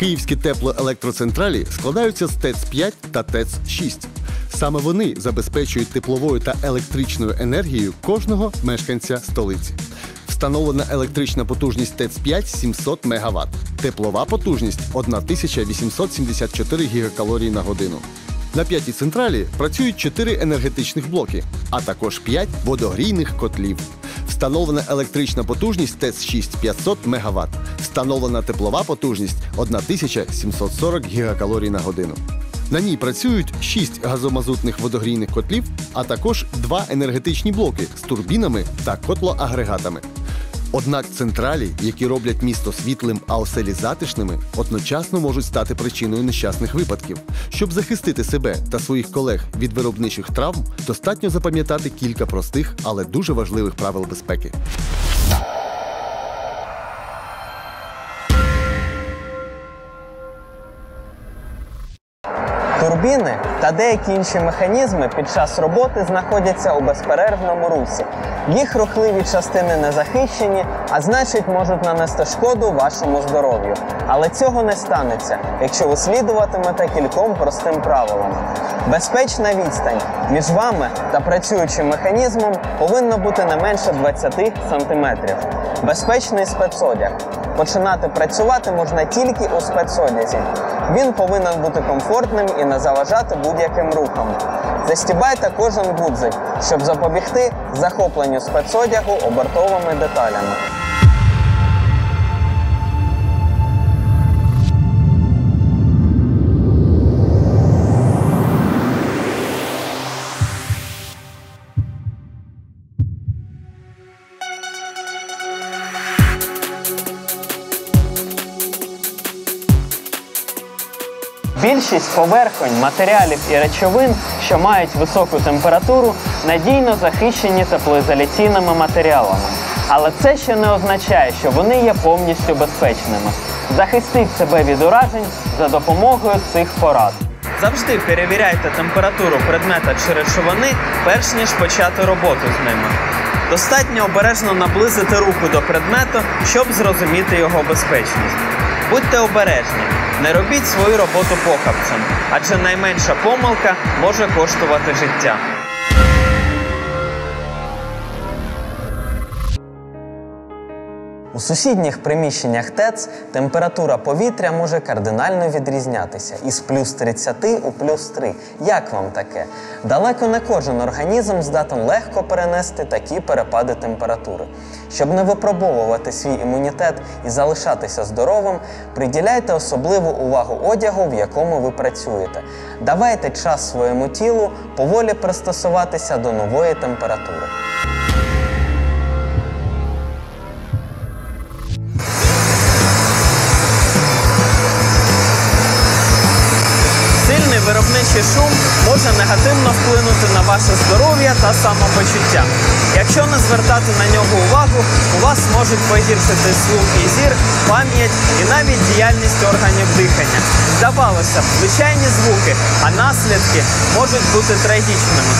Київські теплоелектроцентралі складаються з ТЕЦ-5 та ТЕЦ-6. Саме вони забезпечують тепловою та електричною енергією кожного мешканця столиці. Встановлена електрична потужність ТЕЦ-5 700 МВт. Теплова потужність 1874 гігакалорії на годину. На п'ятій централі працюють чотири енергетичних блоки, а також п'ять водогрійних котлів. Встановлена електрична потужність ТЕЦ-6 500 МВт. Встановлена теплова потужність 1740 гігакалорій на годину. На ній працюють 6 газомазутних водогрійних котлів, а також два енергетичні блоки з турбінами та котлоагрегатами. Однак централі, які роблять місто світлим, а оселі затишними, одночасно можуть стати причиною нещасних випадків. Щоб захистити себе та своїх колег від виробничих травм, достатньо запам'ятати кілька простих, але дуже важливих правил безпеки. Турбіни та деякі інші механізми під час роботи знаходяться у безперервному русі. Їх рухливі частини не захищені, а значить можуть нанести шкоду вашому здоров'ю. Але цього не станеться, якщо ви слідуватимете кільком простим правилам. Безпечна відстань між вами та працюючим механізмом повинна бути не менше 20 см. Безпечний спецодяг. Починати працювати можна тільки у спецодязі. Він повинен бути комфортним і не заважати будь-яким рухам. Застібайте кожен гудзик, щоб запобігти захопленню спецодягу обертовими деталями. Більшість поверхонь, матеріалів і речовин, що мають високу температуру, надійно захищені теплоізоляційними матеріалами. Але це ще не означає, що вони є повністю безпечними. Захистіть себе від уражень за допомогою цих порад. Завжди перевіряйте температуру предмета чи речовини, перш ніж почати роботу з ними. Достатньо обережно наблизити руку до предмету, щоб зрозуміти його безпечність. Будьте обережні, не робіть свою роботу похабцем, адже найменша помилка може коштувати життя. У сусідніх приміщеннях ТЕЦ температура повітря може кардинально відрізнятися із плюс 30 у плюс 3. Як вам таке? Далеко не кожен організм здатен легко перенести такі перепади температури. Щоб не випробовувати свій імунітет і залишатися здоровим, приділяйте особливу увагу одягу, в якому ви працюєте. Давайте час своєму тілу поволі пристосуватися до нової температури. Сильний шум може негативно вплинути на ваше здоров'я та самопочуття. Якщо не звертати на нього увагу, у вас можуть погіршити слух і зір, пам'ять і навіть діяльність органів дихання. Здавалося б, звичайні звуки, а наслідки можуть бути трагічними.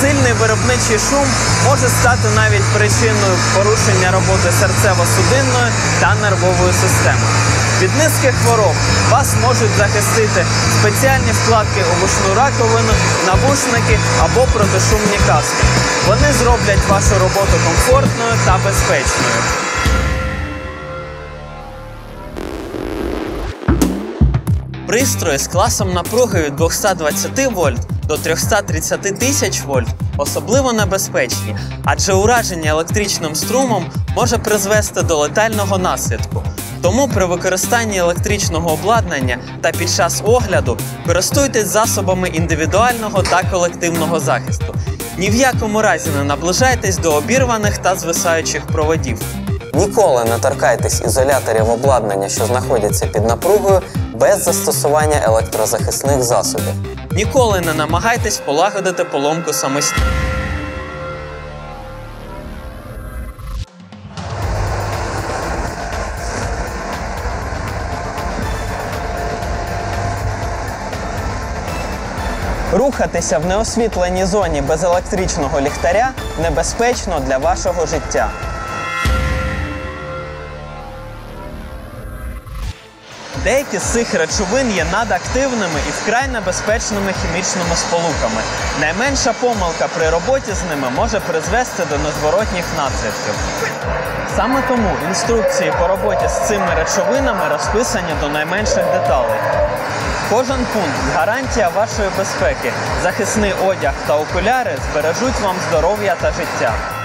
Сильний виробничий шум може стати навіть причиною порушення роботи серцево-судинної та нервової системи. Від низьких хвороб вас можуть захистити спеціальні вкладки у вушну раковину, навушники або протишумні каски. Вони зроблять вашу роботу комфортною та безпечною. Пристрої з класом напруги від 220 вольт до 330 тисяч вольт особливо небезпечні, адже ураження електричним струмом може призвести до летального наслідку. Тому при використанні електричного обладнання та під час огляду користуйтесь засобами індивідуального та колективного захисту. Ні в якому разі не наближайтесь до обірваних та звисаючих проводів. Ніколи не торкайтесь ізоляторів обладнання, що знаходяться під напругою, без застосування електрозахисних засобів. Ніколи не намагайтесь полагодити поломку самостійно. Рухатися в неосвітленій зоні без електричного ліхтаря небезпечно для вашого життя. Деякі з цих речовин є надактивними і вкрай небезпечними хімічними сполуками. Найменша помилка при роботі з ними може призвести до незворотніх наслідків. Саме тому інструкції по роботі з цими речовинами розписані до найменших деталей. Кожен пункт гарантія вашої безпеки. Захисний одяг та окуляри збережуть вам здоров'я та життя.